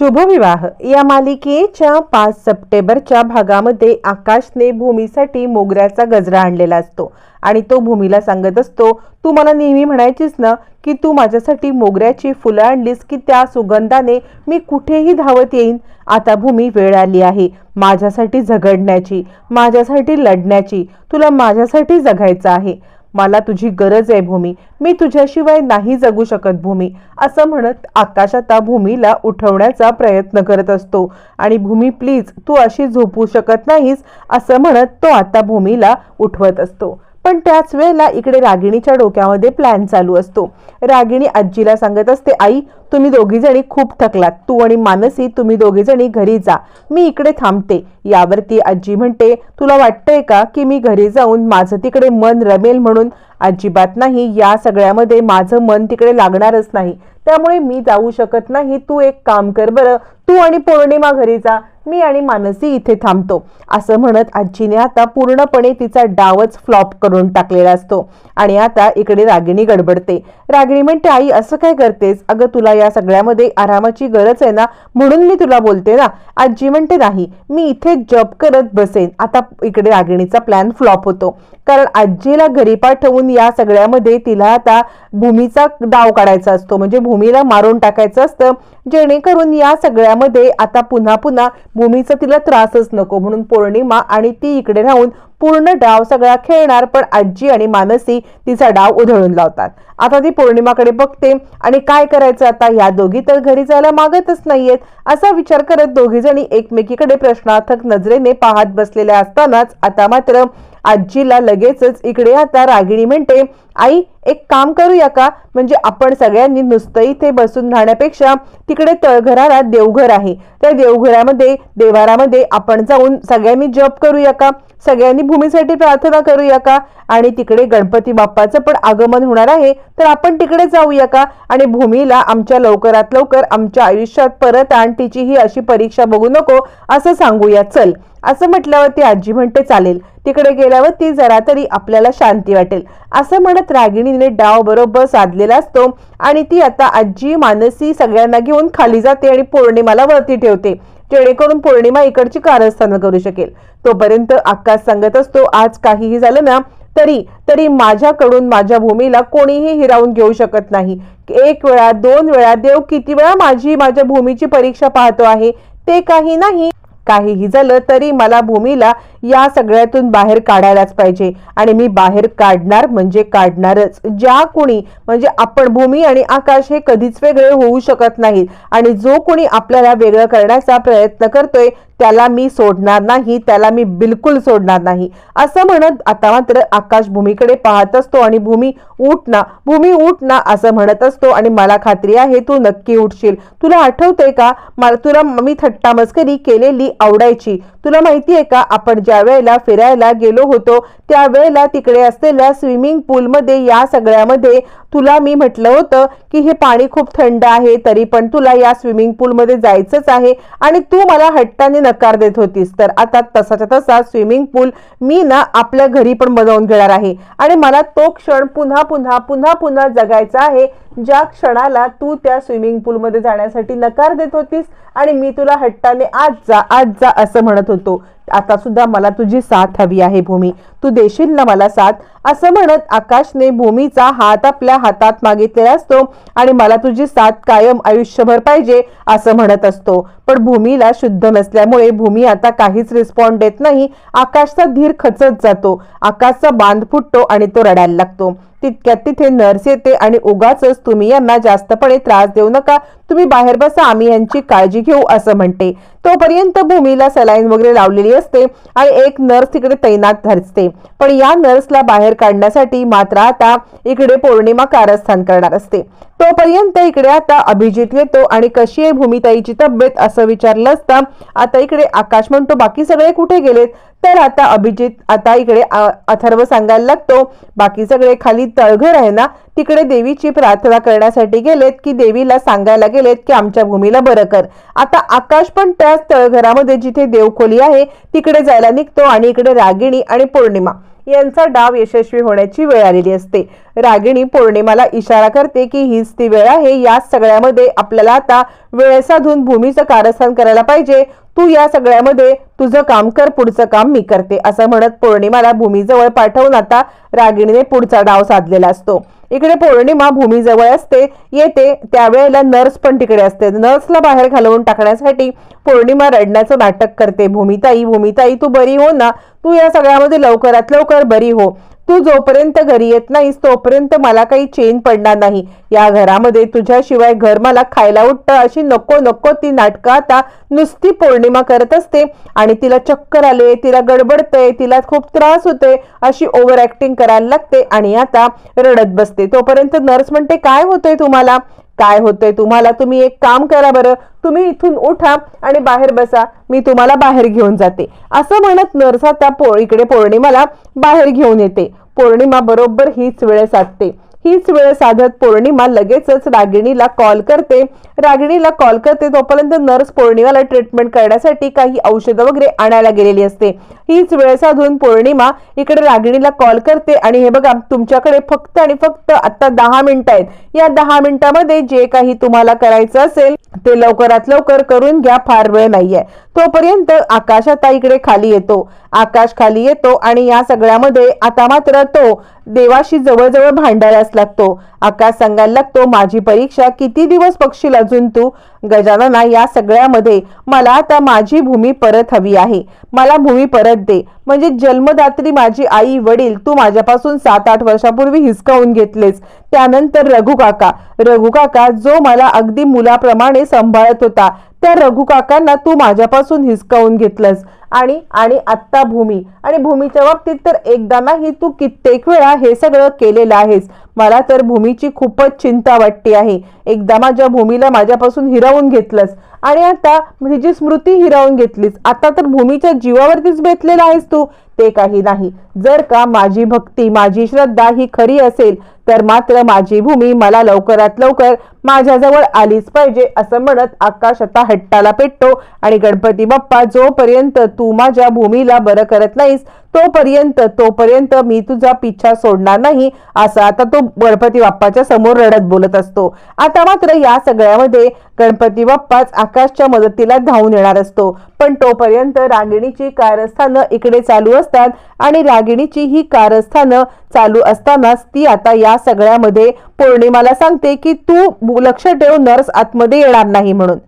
शुभविवाह. या मालिकेच्या पाच सप्टेंबरच्या भागामध्ये आकाशने भूमीसाठी मोगऱ्याचा गजरा आणलेला असतो आणि तो भूमीला सांगत असतो तू मला नेहमी म्हणायचीस ना की तू माझ्यासाठी मोगऱ्याची फुलं आणलीस की त्या सुगंधाने मी कुठेही धावत येईन. आता भूमी वेळ आली आहे माझ्यासाठी झगडण्याची माझ्यासाठी लढण्याची. तुला माझ्यासाठी जगायचं आहे. मला तुझी गरज आहे भूमी. मी तुझ्याशिवाय नाही जगू शकत भूमी. असं म्हणत आकाश आता भूमीला उठवण्याचा प्रयत्न करत असतो. आणि भूमी प्लीज तू अशी झोपू शकत नाहीस असं म्हणत तो आता भूमीला उठवत असतो. पण त्याच वेळेला इकडे रागिणीच्या डोक्यामध्ये प्लॅन चालू असतो. रागिणी आजीला सांगत असते आई तुम्ही दोघीजणी खूप थकलात. तू आणि मानसी तुम्ही दोघीजणी घरी जा. मी इकडे थांबते. यावरती आजी म्हणते तुला वाटतंय का की मी घरी जाऊन माझं तिकडे मन रमेल म्हणून? अजिबात नाही. या सगळ्यामध्ये माझं मन तिकडे लागणारच नाही. त्यामुळे मी जाऊ शकत नाही. तू एक काम कर बरं. तू आणि पौर्णिमा घरी जा. मी आणि मानसी इथे थांबतो. असं म्हणत आजीने आता पूर्णपणे तिचा डावच फ्लॉप करून टाकलेला असतो. आणि आता इकडे रागिणी गडबडते. रागिणी म्हणते आई असं काय करतेस? अगं तुला या सगळ्यामध्ये आरामाची गरज आहे ना? म्हणून मी तुला बोलते ना आजी म्हणते नाही मी इथे जॉब करत बसेन. आता इकडे रागिणीचा प्लॅन फ्लॉप होतो. कारण आजीला घरी पाठवून या सगळ्यामध्ये तिला आता भूमीचा डाव काढायचा असतो. म्हणजे भूमीला मारून टाकायचं असतं. जेणेकरून या सगळ्यामध्ये आता पुन्हा पुन्हा भूमीचा तिला त्रासच नको. म्हणून पौर्णिमा आणि ती इकडे राहून पूर्ण डाव सगळा खेळणार पण आजी आणि मानसी तिचा डाव उधळून लावतात. आता ती पौर्णिमाकडे बघते आणि काय करायचं आता? या दोघी तर घरी जायला मागतच नाहीयेत असा विचार करत दोघी जणी एकमेकीकडे प्रश्नार्थक नजरेने पाहत बसलेल्या असतानाच आता मात्र आजीला लगेचच इकडे आता रागिणी म्हणते आई एक काम करूया का? म्हणजे आपण सगळ्यांनी नुसतं इथे बसून राहण्यापेक्षा तिकडे तळघराला देवघर आहे. त्या देवघरामध्ये देवारामध्ये आपण जाऊन सगळ्यांनी जप करूया का? सगळ्यांनी भूमीसाठी प्रार्थना करूया का? आणि तिकडे गणपती बाप्पाचं पण आगमन होणार आहे तर आपण तिकडे जाऊया का? आणि भूमीला आमच्या लवकरात लवकर आमच्या आयुष्यात परत आण तिची ही अशी परीक्षा बघू नको असं सांगूया. चल. असं म्हटल्यावरती आजी म्हणते चालेल. तिकडे गेल्यावर ती जरा तरी आपल्याला शांती वाटेल. असं म्हणत रागिणी बहिणीने डाव बरोबर साधलेला असतो आणि ती आता आजी मानसी सगळ्यांना घेऊन खाली जाते आणि पौर्णिमाला वरती ठेवते जेणेकरून पौर्णिमा इकडची कारस्थान करू शकेल. तोपर्यंत आकाश सांगत असतो आज काहीही झालं ना तरी तरी माझ्याकडून माझ्या भूमीला कोणीही हिरावून घेऊ शकत नाही. एक वेळा दोन वेळा देव किती वेळा माझी माझ्या भूमीची परीक्षा पाहतो आहे ते काही नाही. काहीही झालं तरी मला भूमीला या सगळ्यातून बाहेर काढायलाच पाहिजे. आणि मी बाहेर काढणार म्हणजे काढणारच. ज्या कुणी म्हणजे आपण भूमी आणि आकाश हे कधीच वेगळे होऊ शकत नाहीत. आणि जो कोणी आपल्याला वेगळं करण्याचा प्रयत्न करतोय त्याला मी सोडणार नाही त्याला मी बिलकुल सोडणार नाही. असं म्हणत आता मात्र आकाश भूमीकडे पाहत असतो आणि भूमी उठ ना भूमी उठ ना असं म्हणत असतो. आणि मला खात्री आहे तू नक्की उठशील. तुला आठवतंय का? मला तुला मी थट्टा मस्करी केलेली आवडायची. तुला माहिती आहे का? आपण ज्या वेळेला फिरायला गेलो होतो त्यावेळेला तिकडे असलेल्या स्विमिंग पूलमध्ये या सगळ्यामध्ये तुला मी म्हटलं होतं की हे पाणी खूप थंड आहे तरी पण तुला या स्विमिंग पूलमध्ये जायचंच आहे आणि तू मला हट्टाने नकार देत होतीस. तर आता तसाच्या तसा स्विमिंग पूल मी ना आपल्या घरी पण बनवून घेणार आहे. आणि मला तो क्षण पुन्हा पुन्हा पुन्हा पुन्हा जगायचा आहे ज्या क्षणाला तू त्या स्विमिंग पूलमध्ये जाण्यासाठी नकार देत होतीस आणि मी तुला हट्टाने आज जा आज जा असं म्हणत होतो. आता सुद्धा मला तुझी साथ हवी आहे भूमी. तू देशील ना मला साथ? असं म्हणत आकाशने भूमीचा हात आपल्या हातात मागितलेला असतो आणि मला तुझी साथ कायम आयुष्यभर पाहिजे असं म्हणत असतो. पण भूमीला शुद्ध नसल्यामुळे भूमी आता काहीच रिस्पॉन्ड देत नाही. आकाशचा धीर खचत जातो. आकाशचा बांध फुटतो आणि तो रडायला लागतो. तितक्यात तिथे नर्स येते आणि उगाच तुम्ही यांना जास्तपणे त्रास देऊ नका. तुम्ही बाहेर बसा आम्ही यांची काळजी घेऊ असं म्हणते. तोपर्यंत भूमीला सलाईन वगैरे लावलेली असते आणि एक नर्स तिकडे तैनात धरते. पण या नर्सला बाहेर काढण्यासाठी मात्र आता इकडे पौर्णिमा कारस्थान करणार असते. तोपर्यंत इकडे आता अभिजित येतो आणि कशी आहे भूमिताईची तब्येत असं विचारलं असता आता इकडे आकाश म्हणतो बाकी सगळे कुठे गेलेत? तर आता अभिजित आता इकडे अथर्व सांगायला लागतो बाकी सगळे खाली तळघर आहे ना तिकडे देवीची प्रार्थना करण्यासाठी गेलेत की देवीला सांगायला गेलेत की आमच्या भूमीला बरं कर. आता आकाश पण त्याच तळघरामध्ये जिथे देवखोली आहे तिकडे जायला निघतो आणि इकडे रागिणी आणि पौर्णिमा. यांचा डाव यशस्वी होण्याची वेळ आलेली असते. रागिणी पौर्णिमाला इशारा करते की हीच ती वेळ आहे. या सगळ्यामध्ये आपल्याला आता वेळ साधून भूमीचं कारस्थान करायला पाहिजे. तू या सगळ्यामध्ये तुझं काम कर पुढचं काम मी करते असं म्हणत पौर्णिमाला भूमीजवळ पाठवून आता रागिणीने पुढचा डाव साधलेला असतो. इकडे पौर्णिमा भूमीजवळ असते येते त्यावेळेला नर्स पण तिकडे असते. नर्सला बाहेर घालवून टाकण्यासाठी पौर्णिमा रडण्याचं नाटक करते. भूमिताई भूमिताई तू बरी हो ना? तू या सगळ्यामध्ये लवकरात लवकर बरी हो. तू जोपर्यंत घरी येत नाहीस तोपर्यंत मला काही चेन पडणार नाही. या घरामध्ये तुझ्याशिवाय घर मला खायला उठतं अशी नको नको ती नाटकं आता नुसती पौर्णिमा करत असते. आणि तिला चक्कर आले तिला गडबडतंय तिला खूप त्रास होतोय अशी ओव्हर ऍक्टिंग करायला लागते. आणि आता रडत बसते. तोपर्यंत नर्स म्हणते काय होतंय तुम्हाला? काय होतंय तुम्हाला? तुम्ही एक काम करा बरं. तुम्ही इथून उठा आणि बाहेर बसा. मी तुम्हाला बाहेर घेऊन जाते. असं म्हणत नरसा त्या पो इकडे पौर्णिमाला बाहेर घेऊन येते. पौर्णिमा बरोबर हीच वेळ साधते. हीच वेळ साधत पौर्णिमा लगेचच रागिणीला कॉल करते. रागिणीला कॉल करते तोपर्यंत नर्स पौर्णिमाला ट्रीटमेंट करण्यासाठी काही औषधं वगैरे आणायला गेलेली असते. हीच वेळ साधून पौर्णिमा इकडे रागिणीला कॉल करते आणि हे बघा तुमच्याकडे फक्त आणि फक्त आता दहा मिनिटं आहेत. या दहा मिनिटामध्ये जे काही तुम्हाला करायचं असेल ते लवकरात लवकर करून घ्या फार वेळ नाहीये. तोपर्यंत आकाश आता इकडे खाली येतो. आकाश खाली येतो आणि या सगळ्यामध्ये आता मात्र तो देवाशी जवळजवळ भांडायलाच लागतो. आकाश सांगायला लागतो माझी परीक्षा किती दिवस पक्षील अजून तू? गजानना या सगळ्यामध्ये मला आता माझी भूमी परत हवी आहे. मला भूमी परत दे. म्हणजे जन्मदात्री माझी आई वडील तू माझ्यापासून सात आठ वर्षापूर्वी हिसकावून घेतलेस. त्यानंतर रघु काका. रघु काका जो मला अगदी मुलाप्रमाणे सांभाळत होता त्या रघु काकांना तू माझ्यापासून हिसकावून घेतलंस. आणि आणि आत्ता भूमी. आणि भूमीच्या बाबतीत तर एकदा नाही तू कित्येक वेळा हे सगळं केलेलं आहेस. मला तर भूमीची खूपच चिंता वाटते आहे. एकदा माझ्या भूमीला माझ्यापासून हिरावून घेतलंस. आणि आता म्हणजे तिची स्मृती हिरावून घेतलीस आता तर भूमीच्या जीवावरतीच बेतलेला आहेस तू. ते काही नाही. जर का माझी भक्ती माझी श्रद्धा ही खरी असेल तर मात्र माझी भूमी मला लवकरात लवकर माझ्याजवळ आलीच पाहिजे असं म्हणत आकाश आता हट्टाला पेटतो. आणि गणपती बाप्पा जोपर्यंत तू माझ्या भूमीला बरं करत नाहीस तोपर्यंत तोपर्यंत मी तुझा पिच्छा सोडणार नाही असं आता तो गणपती बाप्पाच्या समोर रडत बोलत असतो. आता मात्र या सगळ्यामध्ये गणपती बाप्पाच आकाशच्या मदतीला धावून येणार असतो. पण तोपर्यंत रागिणीची कारस्थानं इकडे चालू असतात आणि रागिणीची ही कारस्थानं चालू असतानाच ती आता या सगळ्यामध्ये पौर्णिमाला सांगते की तू लक्ष ठेव नर्स आतमध्ये येणार नाही म्हणून.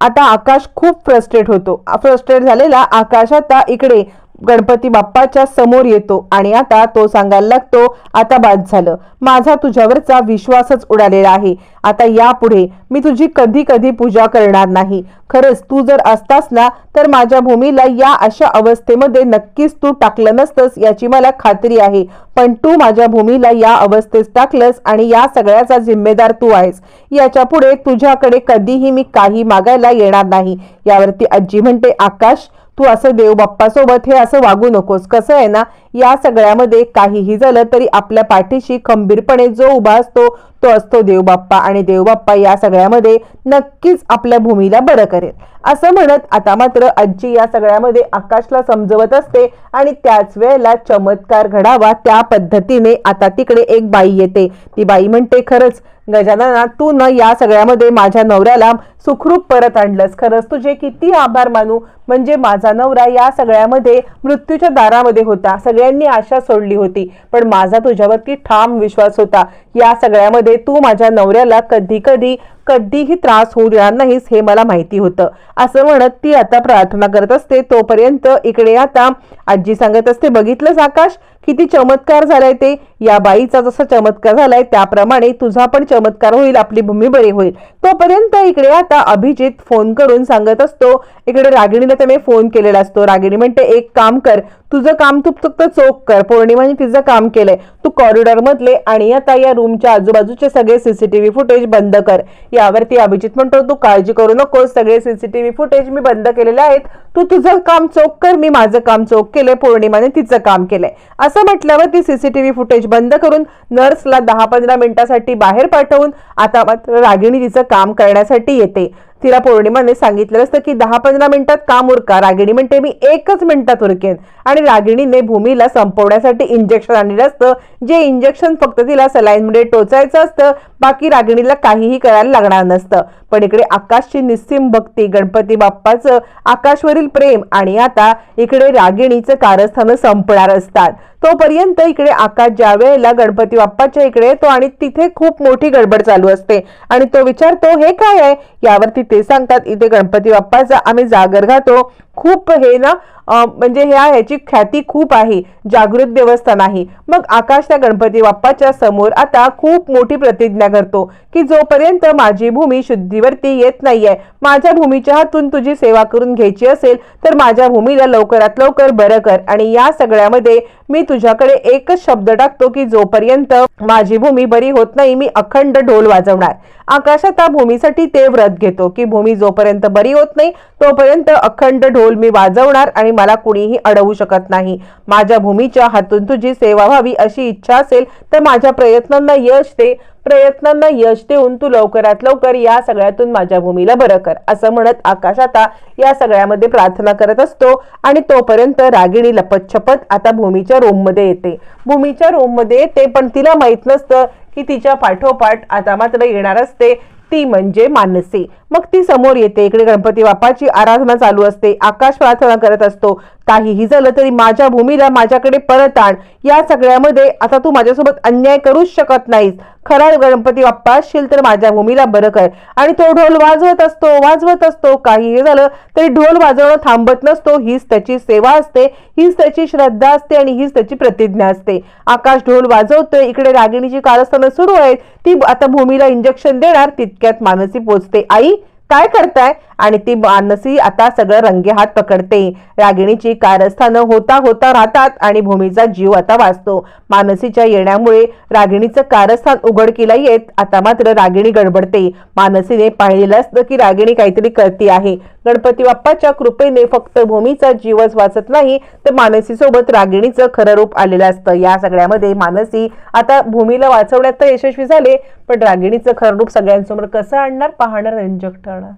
आता आकाश खूप फ्रस्ट्रेट होतो. फ्रस्ट्रेट झालेला आकाश आता इकडे गणपती बाप्पाच्या समोर येतो आणि आता तो सांगायला लागतो आता बाद झालं. माझा तुझ्यावरचा विश्वासच उडालेला आहे. आता यापुढे मी तुझी कधी कधी पूजा करणार नाही. खरंच तू जर असतास ना तर माझ्या भूमीला या अशा अवस्थेमध्ये नक्कीच तू टाकलं नसतंस याची मला खात्री आहे. पण तू माझ्या भूमीला या अवस्थेत टाकलंस आणि या सगळ्याचा जिम्मेदार तू आहेस. याच्यापुढे तुझ्याकडे कधीही मी काही मागायला येणार नाही. यावरती आजी म्हणते आकाश तू असं देव बाप्पासोबत हे असं वागू नकोस. कसं आहे ना या सगळ्यामध्ये काहीही झालं तरी आपल्या पाठीशी खंबीरपणे जो उभा असतो तो असतो देवबाप्पा आणि देवबाप्पा या सगळ्यामध्ये नक्कीच आपल्या भूमीला बरं करेल. असं म्हणत आता मात्र आजी या सगळ्यामध्ये आकाशला समजवत असते आणि त्याच वेळेला चमत्कार घडावा त्या पद्धतीने आता तिकडे एक बाई येते. ती बाई म्हणते खरंच गजानना तू न या सगळ्यामध्ये माझ्या नवऱ्याला सुखरूप परत आणलंस. खरंच तुझे किती आभार मानू. म्हणजे माझा नवरा या सगळ्यामध्ये मृत्यूच्या दारामध्ये होता. सगळ्यांनी आशा सोडली होती. पण माझा तुझ्यावरती ठाम विश्वास होता. या सगळ्यामध्ये तू माझ्या नवऱ्याला कधी कधी कधीही त्रास होऊ देणार नाहीस हे मला माहिती होतं. असं म्हणत ती आता प्रार्थना करत असते. तोपर्यंत इकडे आता आजी सांगत असते बघितलंस आकाश? किती चमत्कार झालाय ते. या बाईचा जसा चमत्कार झालाय त्याप्रमाणे तुझा पण चमत्कार होईल आपली भूमी बरी होईल. तोपर्यंत इकडे आता अभिजित फोन करून सांगत असतो इकडे रागिणीला त्याने फोन केलेला असतो. रागिणी म्हणते एक काम कर तुझं काम तू फक्त चोख कर. पौर्णिमाने तिचं काम केलंय. तू कॉरिडॉर मधले आणि आता या रूमच्या आजूबाजूचे सगळे सीसीटीव्ही फुटेज बंद कर. यावरती अभिजित म्हणतो तू काळजी करू नकोस सगळे सीसीटीव्ही फुटेज मी बंद केलेले आहेत. तू तुझं काम चोख कर मी माझं काम चोख केलंय पौर्णिमाने तिचं काम केलंय. असं म्हटल्यावर ती सीसीटीव्ही फुटेज बंद करून नर्सला दहा पंधरा मिनिटासाठी बाहेर पाठवून आता मात्र रागिणी तिचं काम करण्यासाठी येते. तिला पौर्णिमाने सांगितलं असतं की दहा पंधरा मिनिटात काम उरका रागिणी म्हणते मी एकच मिनिटात उरकेन. आणि रागिणीने भूमीला संपवण्यासाठी इंजेक्शन आणलेलं असतं. जे इंजेक्शन फक्त तिला सलाईनमध्ये टोचायचं असतं बाकी रागिणीला काहीही करायला लागणार नसतं. पण इकडे आकाशची निस्सीम भक्ती गणपती बाप्पाचं आकाशवरील प्रेम आणि आता इकडे रागिणीचं कारस्थानं संपणार असतात. तोपर्यंत इकडे आकाश ज्या वेळेला गणपती बाप्पाच्या इकडे येतो आणि तिथे खूप मोठी गडबड चालू असते. आणि तो विचारतो हे काय आहे? यावरती ते सांगतात इथे गणपती बाप्पाचा आम्ही जागर घातो खूप हे ना म्हणजे ह्या ह्याची ख्याती खूप आहे. जागृत देवस्थान आहे मग आकाश त्या गणपती बाप्पाच्या समोर आता खूप मोठी प्रतिज्ञा करतो की जोपर्यंत माझी भूमी शुद्धीवरती येत नाहीये माझ्या भूमीच्या हातून तुझी सेवा करून घ्यायची असेल तर माझ्या भूमीला लवकरात लवकर बरं कर. आणि या सगळ्यामध्ये मी तुझ्याकडे एकच शब्द टाकतो की जोपर्यंत माझी भूमी बरी होत नाही मी अखंड ढोल वाजवणार. आकाशात आता भूमीसाठी ते व्रत घेतो की भूमी जोपर्यंत बरी होत नाही तोपर्यंत अखंड ढोल मी वाजवणार आणि मला कुणीही अडवू शकत नाही. माझ्या भूमीच्या हातून तुझी सेवा व्हावी अशी इच्छा असेल तर माझ्या प्रयत्नांना यश दे. प्रयत्नांना यश देऊन तू लवकरात लवकर या सगळ्यातून माझ्या भूमीला बरं कर असं म्हणत आकाश आता या सगळ्यामध्ये प्रार्थना करत असतो आणि तोपर्यंत रागिणी लपतछपत आता भूमीच्या रूममध्ये येते. भूमीच्या रूममध्ये येते पण तिला माहीत नसतं की तिच्या पाठोपाठ आता मात्र येणार असते ती म्हणजे मानसी. मग ती समोर येते. इकडे गणपती बाप्पाची आराधना चालू असते. आकाश प्रार्थना करत असतो. काहीही झालं तरी माझ्या भूमीला माझ्याकडे परत आण. या सगळ्यामध्ये आता तू माझ्यासोबत अन्याय करूच शकत नाहीस. खरा गणपती बाप्पा असशील तर माझ्या भूमीला बरं कर. आणि तो ढोल वाजवत असतो वाजवत असतो. काहीही झालं तरी ढोल वाजवणं थांबत नसतो. हीच त्याची सेवा असते. हीच त्याची श्रद्धा असते आणि हीच त्याची प्रतिज्ञा असते. आकाश ढोल वाजवतोय. इकडे रागिणीची कारस्थानं सुरू आहेत. ती आता भूमीला इंजेक्शन देणार. तितक्यात मानसी पोचते. आई काय करताय? आणि ती मानसी आता सगळं रंगे हात पकडते. रागिणीची कारस्थानं होता होता राहतात आणि भूमीचा जीव आता वाचतो. मानसीच्या येण्यामुळे रागिणीचं कारस्थान उघडकीला येत आता मात्र रागिणी गडबडते. मानसीने पाहिलेलं असतं की रागिणी काहीतरी करते आहे. गणपती बाप्पाच्या कृपेने फक्त भूमीचा जीवच वाचत नाही तर मानसी सोबत रागिणीचं खरं रूप आलेलं असतं. या सगळ्यामध्ये मानसी आता भूमीला वाचवण्यात तर यशस्वी झाले पण रागिणीचं खरं रूप सगळ्यांसमोर कसं आणणार? पाहणं रंजक ठरणार.